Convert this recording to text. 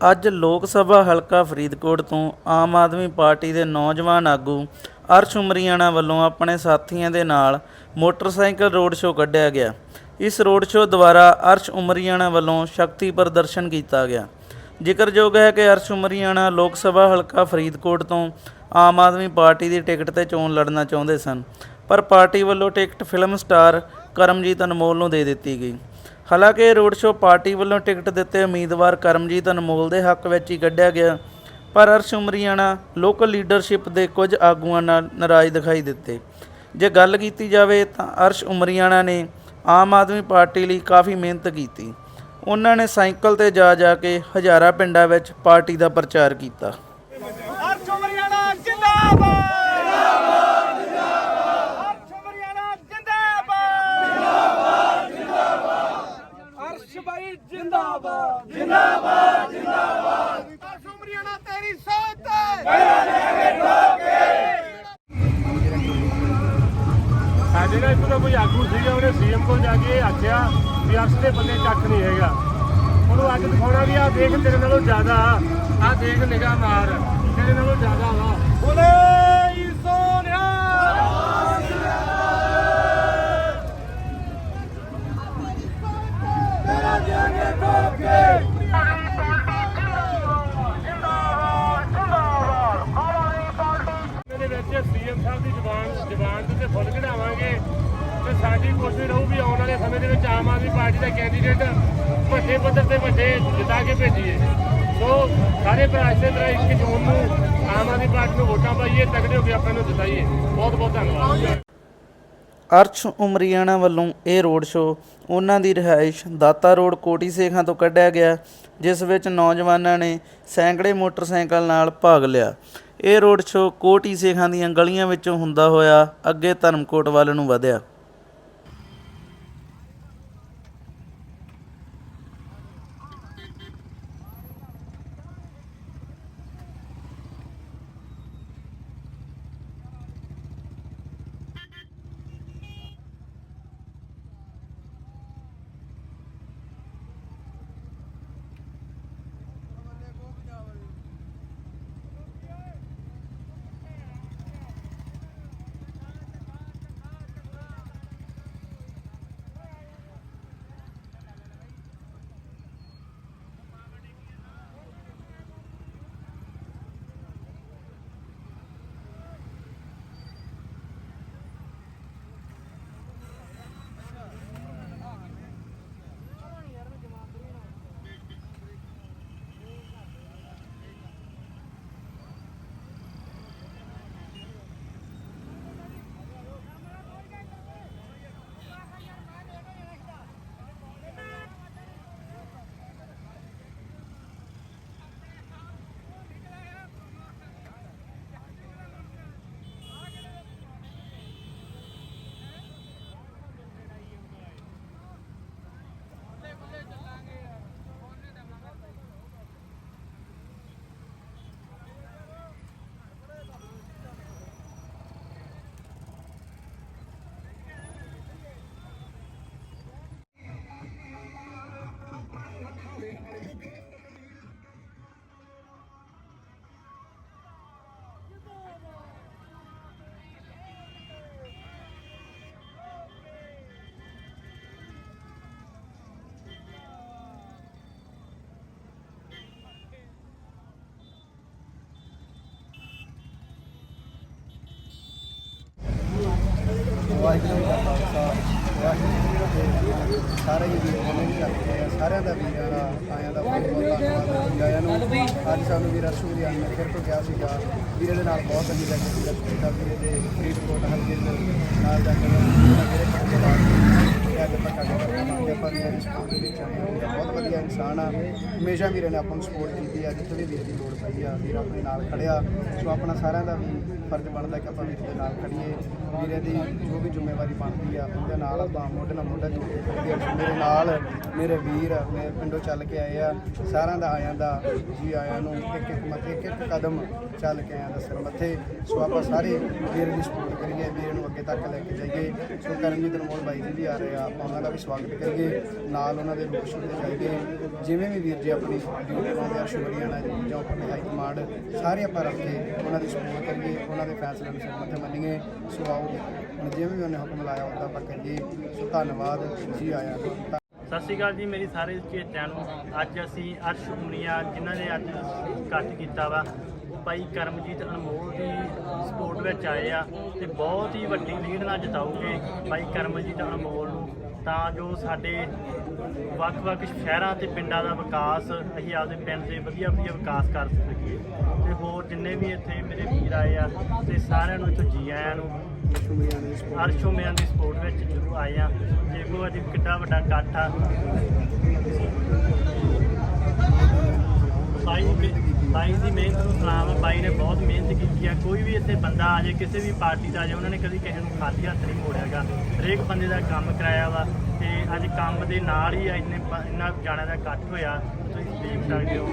ਅੱਜ ਲੋਕ ਸਭਾ ਹਲਕਾ ਫਰੀਦਕੋਟ ਤੋਂ ਆਮ ਆਦਮੀ ਪਾਰਟੀ ਦੇ ਨੌਜਵਾਨ ਆਗੂ ਅਰਸ਼ ਉਮਰੀਆਣਾ ਵੱਲੋਂ ਆਪਣੇ ਸਾਥੀਆਂ ਦੇ ਨਾਲ ਮੋਟਰਸਾਈਕਲ ਰੋਡ ਸ਼ੋਅ ਕੱਢਿਆ ਗਿਆ। ਇਸ ਰੋਡ ਸ਼ੋਅ ਦੁਆਰਾ ਅਰਸ਼ ਉਮਰੀਆਣਾ ਵੱਲੋਂ ਸ਼ਕਤੀ ਪ੍ਰਦਰਸ਼ਨ ਕੀਤਾ ਗਿਆ। ਜ਼ਿਕਰਯੋਗ ਹੈ ਕਿ ਅਰਸ਼ ਉਮਰੀਆਣਾ ਲੋਕ ਸਭਾ ਹਲਕਾ ਫਰੀਦਕੋਟ ਤੋਂ ਆਮ ਆਦਮੀ ਪਾਰਟੀ ਦੀ ਟਿਕਟ ਤੇ ਚੋਣ ਲੜਨਾ ਚਾਹੁੰਦੇ ਸਨ, ਪਰ ਪਾਰਟੀ ਵੱਲੋਂ ticket film star Karamjit Anmol ਨੂੰ ਦੇ ਦਿੱਤੀ ਗਈ। ਹਾਲਾਂਕਿ ਰੋਡ ਸ਼ੋਅ ਪਾਰਟੀ ਵੱਲੋਂ ਟਿਕਟ ਦਿੱਤੇ ਉਮੀਦਵਾਰ ਕਰਮਜੀਤ ਅਨਮੋਲ ਦੇ ਹੱਕ ਵਿੱਚ ਹੀ ਕੱਢਿਆ ਗਿਆ, ਪਰ ਅਰਸ਼ ਉਮਰੀਆਣਾ ਲੋਕਲ ਲੀਡਰਸ਼ਿਪ ਦੇ ਕੁਝ ਆਗੂਆਂ ਨਾਲ ਨਾਰਾਜ਼ ਦਿਖਾਈ ਦਿੱਤੇ। ਜੇ ਗੱਲ ਕੀਤੀ ਜਾਵੇ ਤਾਂ ਅਰਸ਼ ਉਮਰੀਆਣਾ ਨੇ ਆਮ ਆਦਮੀ ਪਾਰਟੀ ਲਈ ਕਾਫੀ ਮਿਹਨਤ ਕੀਤੀ। ਉਹਨਾਂ ਨੇ ਸਾਈਕਲ ਤੇ ਜਾ ਜਾ ਕੇ ਹਜ਼ਾਰਾਂ ਪਿੰਡਾਂ ਵਿੱਚ ਪਾਰਟੀ ਦਾ ਪ੍ਰਚਾਰ ਕੀਤਾ ਅਰਸ਼ ਹਰਿਆਣਾ ਜਿੰਦਾਬਾਦ ਜਿੰਦਾਬਾਦ ਜਿੰਦਾਬਾਦ ਅਰਸ਼ ਹਰਿਆਣਾ ਜਿੰਦਾਬਾਦ ਜਿੰਦਾਬਾਦ ਜਿੰਦਾਬਾਦ ਅਰਸ਼ ਭਾਈ ਜਿੰਦਾਬਾਦ। ਜਿੰਦਾਬਾਦ ਜਿੰਦਾਬਾਦ। ਅਰਸ਼ ਹਰਿਆਣਾ ਤੇਰੀ ਸੋਚ ਤੇ ਮੇਰਾ ਲੈ ਕੇ ਸਾਡੇ ਨਾਲ ਇੱਥੋਂ ਦਾ ਕੋਈ ਆਗੂ ਸੀਗਾ ਉਹਨੇ ਸੀਐਮ ਕੋਲ ਜਾ ਕੇ ਆਖਿਆ ਵੀ ਅਰਸ਼ ਦੇ ਬੰਦੇ ਕੱਖ ਨਹੀਂ ਹੈਗਾ। ਉਹਨੂੰ ਅੱਜ ਦਿਖਾਉਣਾ ਵੀ ਆ ਦੇਖ ਤੇਰੇ ਨਾਲੋਂ ਜ਼ਿਆਦਾ ਆ ਦੇਖ ਨਿਗਾਹ ਮਾਰ ਤੇਰੇ ਨਾਲੋਂ ਜ਼ਿਆਦਾ ਵਾ। ਬੋਲੇ ਸੋਨਿਆ ਤੇਰਾ ਜਾਗੇ ਠੋਕੇ ਇਹਦੇ ਵਿੱਚ ਸੀਐਮ ਸਾਹਿਬ ਦੀ ਜ਼ੁਬਾਨ ਜ਼ੁਬਾਨ ਦੇ ਫੁੱਲ ਚੜਾਵਾਂਗੇ ਤੇ ਸਾਡੀ ਕੋਸ਼ਿਸ਼ ਰਹੂ ਆਉਣ ਵਾਲੇ ਸਮੇਂ ਦੇ ਵਿੱਚ ਆਮ ਆਦਮੀ ਪਾਰਟੀ ਦਾ ਕੈਂਡੀਡੇਟ ਵੱਡੇ ਪੱਧਰ ਤੇ ਵੱਡੇ ਜਿਤਾ ਕੇ ਭੇਜੀਏ। ਸੋ ਸਾਰੇ ਭਰਾ ਇਸੇ ਤਰ੍ਹਾਂ ਇੱਕ ਜੂਨ ਨੂੰ ਆਮ ਆਦਮੀ ਪਾਰਟੀ ਨੂੰ ਵੋਟਾਂ ਪਾਈਏ, ਤਗੜੇ ਹੋ ਕੇ ਆਪਾਂ ਨੂੰ ਜਿਤਾਈਏ। ਬਹੁਤ ਬਹੁਤ ਧੰਨਵਾਦ। ਅਰਸ਼ ਉਮਰੀਆਣਾ ਵੱਲੋਂ ਇਹ ਰੋਡ ਸ਼ੋਅ ਉਹਨਾਂ ਦੀ ਰਿਹਾਇਸ਼ ਦਾਤਾ ਰੋਡ ਕੋਟੀ ਸੇਖਾਂ ਤੋਂ ਕੱਢਿਆ ਗਿਆ, ਜਿਸ ਵਿੱਚ ਨੌਜਵਾਨਾਂ ਨੇ ਸੈਂਕੜੇ ਮੋਟਰਸਾਈਕਲ ਨਾਲ ਭਾਗ ਲਿਆ। ਇਹ ਰੋਡ ਸ਼ੋਅ ਕੋਟ ਹੀ ਸੇਖਾਂ ਦੀਆਂ ਗਲੀਆਂ ਵਿੱਚੋਂ ਹੁੰਦਾ ਹੋਇਆ ਅੱਗੇ ਧਰਮਕੋਟ ਵੱਲ ਨੂੰ ਵਧਿਆ। ਵਾਹਿਗੁਰੂ ਜੀ ਖਾਲਸਾ ਵਾਹਿਗੁਰੂ ਜੀ ਕੀ ਫਤਿਹ ਸਾਰੇ ਹੀ ਵੀਰ ਜਿੰਨੇ ਕਰਦੇ ਆ, ਸਾਰਿਆਂ ਦਾ ਵੀਰਾਂ ਦਾ ਆਇਆਂ ਦਾ ਬਹੁਤ ਬਹੁਤ ਧੰਨਵਾਦ ਜੀ ਨੂੰ ਅੱਜ ਸਾਨੂੰ ਵੀਰਾ ਅਰਸ਼ੂ ਦੀ ਤੋਂ ਗਿਆ ਸੀਗਾ, ਵੀਰੇ ਦੇ ਨਾਲ ਬਹੁਤ ਚੰਗੀ ਲੱਗੀ ਸੀ ਦਰਸ਼ਨ ਵੀਰੇ ਦੇ ਫਰੀਦਕੋਟ ਹਲਕੇ ਦੇ ਨਾਲ ਜਾ ਕੇ ਮੇਰੇ ਪਿੰਡ ਦੇ ਤੇ ਅੱਜ ਆਪਾਂ ਕੱਢ ਕਰਾਂਗੇ ਆਪਾਂ ਵੀਰੇ ਦੀ ਸਪੋਰਟ ਦੇ ਵਿੱਚ ਆਏ ਹਾਂ ਬਹੁਤ ਵਧੀਆ ਇਨਸਾਨ ਆ ਹਮੇਸ਼ਾ ਵੀਰੇ ਨੇ ਆਪਾਂ ਨੂੰ ਸਪੋਰਟ ਕੀਤੀ ਆ ਜਿੱਥੇ ਵੀ ਵੀਰ ਦੀ ਲੋੜ ਪਈ ਆ ਵੀਰ ਆਪਣੇ ਨਾਲ ਖੜਿਆ ਸੋ ਆਪਣਾ ਸਾਰਿਆਂ ਦਾ ਵੀ ਫਰਜ਼ ਬਣਦਾ ਕਿ ਆਪਾਂ ਵੀਰ ਦੇ ਨਾਲ ਖੜੀਏ ਵੀਰੇ ਦੀ ਜੋ ਵੀ ਜ਼ਿੰਮੇਵਾਰੀ ਬਣਦੀ ਆ ਉਹਦੇ ਨਾਲ ਆਪਾਂ ਮੋਢੇ ਨਾਲ ਮੋਢਾ ਜੋੜ ਕੇ ਖੜੀਏ ਮੇਰੇ ਨਾਲ ਮੇਰੇ ਵੀਰ ਮੇਰੇ ਪਿੰਡੋਂ ਚੱਲ ਕੇ ਆਏ ਆ ਸਾਰਿਆਂ ਦਾ ਆਇਆਂ ਦਾ ਜੀ ਆਇਆਂ ਨੂੰ ਇੱਕ ਇੱਕ ਮੱਥੇ ਇੱਕ ਇੱਕ ਕਦਮ ਚੱਲ ਕੇ ਆਇਆਂ ਦਾ ਸਿਰ ਮੱਥੇ ਸੋ ਆਪਾਂ ਸਾਰੇ ਵੀਰ ਦੀ ਸਪੋਰਟ ਕਰੀਏ ਵੀਰ ਨੂੰ ਅੱਗੇ ਤੱਕ ਲੈ ਕੇ ਜਾਈਏ ਸੋ ਕਰਮਜੀਤ ਅਨਮੋਲ ਬਾਈ ਜੀ ਵੀ ਆ ਰਹੇ ਆ ਆਪਾਂ ਉਹਨਾਂ ਦਾ ਵੀ ਸਵਾਗਤ ਕਰੀਏ, ਨਾਲ ਉਹਨਾਂ ਦੇ ਰੋਡ ਸ਼ੋਅ ਤੇ ਜਿਵੇਂ ਵੀ ਵੀਰ ਜੀ ਆਪਣੀ ਡਿਊਟੀ ਪਾਉਂਦੇ ਆ ਸ਼ੁਕਰੀਆਣਾ ਜਾਂ ਆਪਣੇ ਹਾਈ ਕਮਾਂਡ ਸਾਰੇ ਆਪਾਂ ਰੱਖ ਕੇ ਉਹਨਾਂ ਦੀ ਸਪੋਰਟ ਕਰੀਏ, ਉਹਨਾਂ ਦੇ ਫੈਸਲਿਆਂ ਨੂੰ ਸਨਮਾਨਿਤ ਮੰਨੀਏ। ਸੋ ਆਓ ਹੁਣ ਜਿਵੇਂ ਵੀ ਉਹਨੇ ਹੁਕਮ ਲਾਇਆ, ਉਹਦਾ ਆਪਾਂ ਕਰੀਏ। ਸੋ ਧੰਨਵਾਦ, ਜੀ ਆਇਆਂ ਨੂੰ ਸਤਿ ਸ਼੍ਰੀ ਅਕਾਲ ਜੀ, ਮੇਰੀ ਸਾਰੇ ਚੇਤਿਆਂ ਨੂੰ। ਅੱਜ ਅਸੀਂ ਅਰਸ਼ ਉਮਰੀਆ ਜਿਨ੍ਹਾਂ ਨੇ ਅੱਜ ਇਕੱਠ ਕੀਤਾ ਵਾ ਭਾਈ ਕਰਮਜੀਤ ਅਨਮੋਲ ਦੀ ਸਪੋਰਟ ਵਿੱਚ ਆਏ ਆ ਤੇ ਬਹੁਤ ਹੀ ਵੱਡੀ ਲੀਡ ਨਾਲ ਜਿਤਾਉਗੇ ਭਾਈ ਕਰਮਜੀਤ ਅਨਮੋਲ ਨੂੰ। ਤਾਂ ਜੋ ਸਾਡੇ ਵੱਖ-ਵੱਖ ਸ਼ਹਿਰਾਂ ਤੇ ਪਿੰਡਾਂ ਦਾ ਵਿਕਾਸ, ਅਸੀਂ ਆਪਦੇ ਪਿੰਡ ਦੇ ਵਧੀਆ ਵਧੀਆ ਵਿਕਾਸ ਕਰ ਸਕੀਏ। ਤੇ ਹੋਰ ਜਿੰਨੇ ਵੀ ਇੱਥੇ ਮੇਰੇ ਵੀਰ ਆਏ ਆ, ਤੇ ਸਾਰਿਆਂ ਨੂੰ ਇੱਥੋਂ ਜੀ ਆਇਆਂ ਨੂੰ ਅਰਸ਼ੋ ਮਿਆਂ ਦੀ ਸਪੋਰਟ ਵਿੱਚ ਜ਼ਰੂਰ ਆਏ ਆ। ਦੇਖੋ ਅੱਜ ਕਿੱਡਾ ਵੱਡਾ ਇਕੱਠ ਆ, ਬਾਈ ਬਾਈ ਦੀ ਮਿਹਨਤ ਨੂੰ ਸਲਾਮ ਹੈ ਬਾਈ ਨੇ ਬਹੁਤ ਮਿਹਨਤ ਕੀਤੀ ਆ। ਕੋਈ ਵੀ ਇੱਥੇ ਬੰਦਾ ਆ ਜਾਏ, ਕਿਸੇ ਵੀ ਪਾਰਟੀ ਦਾ ਆ ਜਾਏ, ਉਹਨਾਂ ਨੇ ਕਦੀ ਕਿਸੇ ਨੂੰ ਖਾਲੀ ਹੱਥ ਨਹੀਂ ਮੋੜਿਆਗਾ ਹਰੇਕ ਬੰਦੇ ਦਾ ਕੰਮ ਕਰਾਇਆ ਵਾ ਤੇ ਅੱਜ ਕੰਮ ਦੇ ਨਾਲ ਹੀ ਇੰਨੇ ਇੰਨਾ ਜਾਣਿਆਂ ਦਾ ਇਕੱਠ ਹੋਇਆ। ਤੁਸੀਂ ਦੇਖ ਸਕਦੇ ਹੋ।